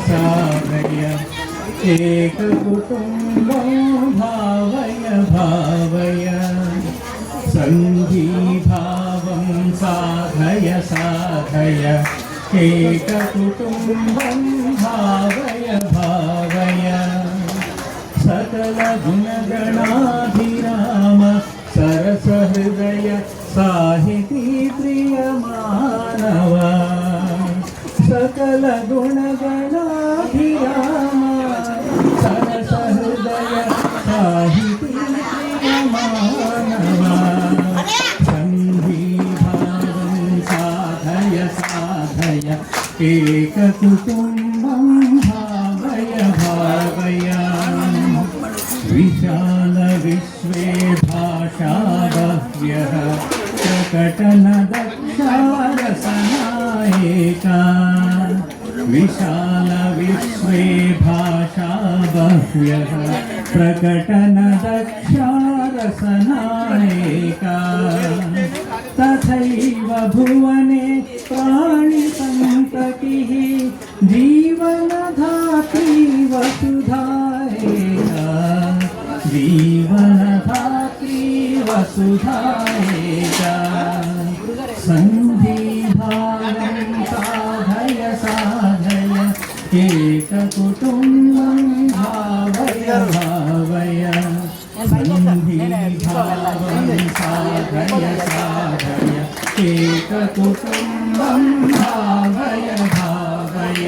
साधय एककुटुम्बं भावय भावय। सन्धिभावं साधय साधय। एककुटुम्बं भावय भावय। सकलगुणगणाभिराम सरसहृदय साहिती प्रियमानव। सकलगुणगणाभिराम साधय एककुटुम्बं भावय भावय विशालविश्वे भाषा बह्व्यः प्रकटनदक्षारसनायिका विशालविश्वे भाषा बह्व्यः प्रकटनदक्षारसनायिका। तथैव भुवने प्राणिसन्ततिः जीवनधात्री वसुधायेका जीवनधात्री वसुधायेका सन्धिभावं साधय साधय एककुटुम्बं भावय सन्धिभावं साधय साधय एककुटुम्बं भावय भावय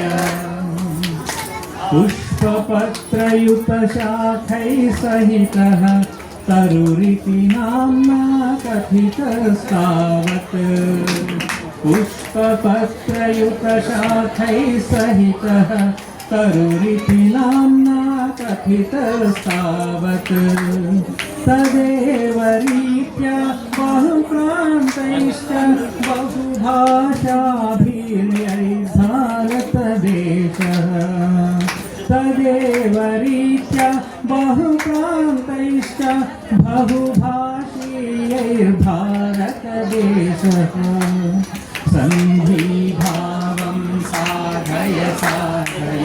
पुष्पपत्रयुतशाखैः सहितः तरुरिति नाम्ना कथितस्तावत् पुष्पपत्रयुतशाखैः कथितस्तावत् तदेव रीत्या बहुप्रान्तैश्च भारतदेशः तदेव रीत्या बहुप्रान्तैश्च बहुभाषीयैर्भारतदेशः सन्धिभावं साधय साधय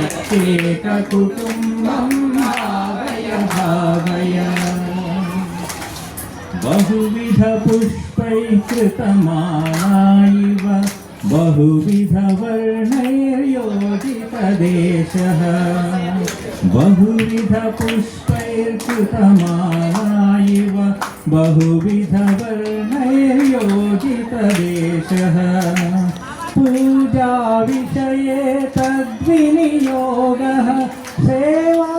बहुविधपुष्पैः कृतमाला इव बहुविधवर्णैर्योजितदेशः बहुविधपुष्पैर्कृतमाला इव बहुविधवर्णैर्योजितदेशः पूजाविषये तद्विनियोगः सेवाविषये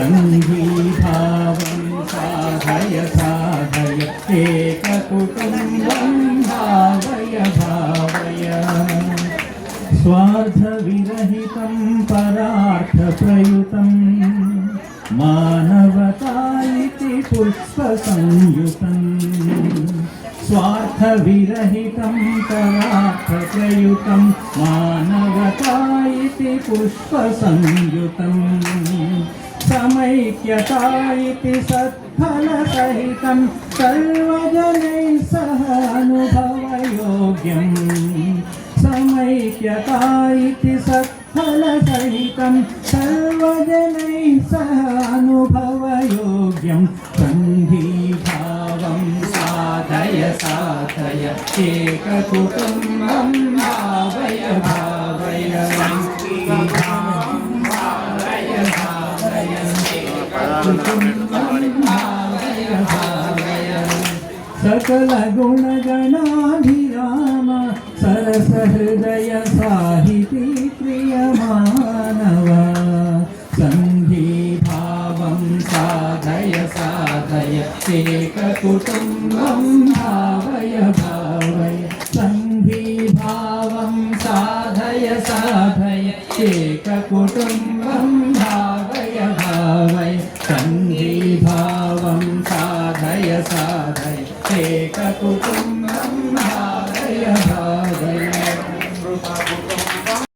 सन्धिभावं साधय साधय एककुटुम्बं भावय भावय स्वार्थविरहितं परार्थप्रयुतं मानवता इति पुष्पसंयुतम् स्वार्थविरहितं परार्थप्रयुतं मानवता इति पुष्पसंयुतम् समैक्यता इति सत्फलसहितं सर्वजनैः सह अनुभवयोग्यम् समैक्यता इति सत्फलसहितं सर्वजनैः सह अनुभवयोग्यं सन्धिभावं साधय साधय एककुटुम्बं సకల గుణగణాభిరామ సరస హృదయ సాహితీ ప్రియమానవ సంధి భావం సాధయ సాధయ ఏక కుటుంబం భావయ భావయ. సంధి భావం సాధయ సాధయ ఏక కుటుంబం భావయ భావయ. సంధి భావం సాధయ సాధయ ప్రత్యేక కుటుంబ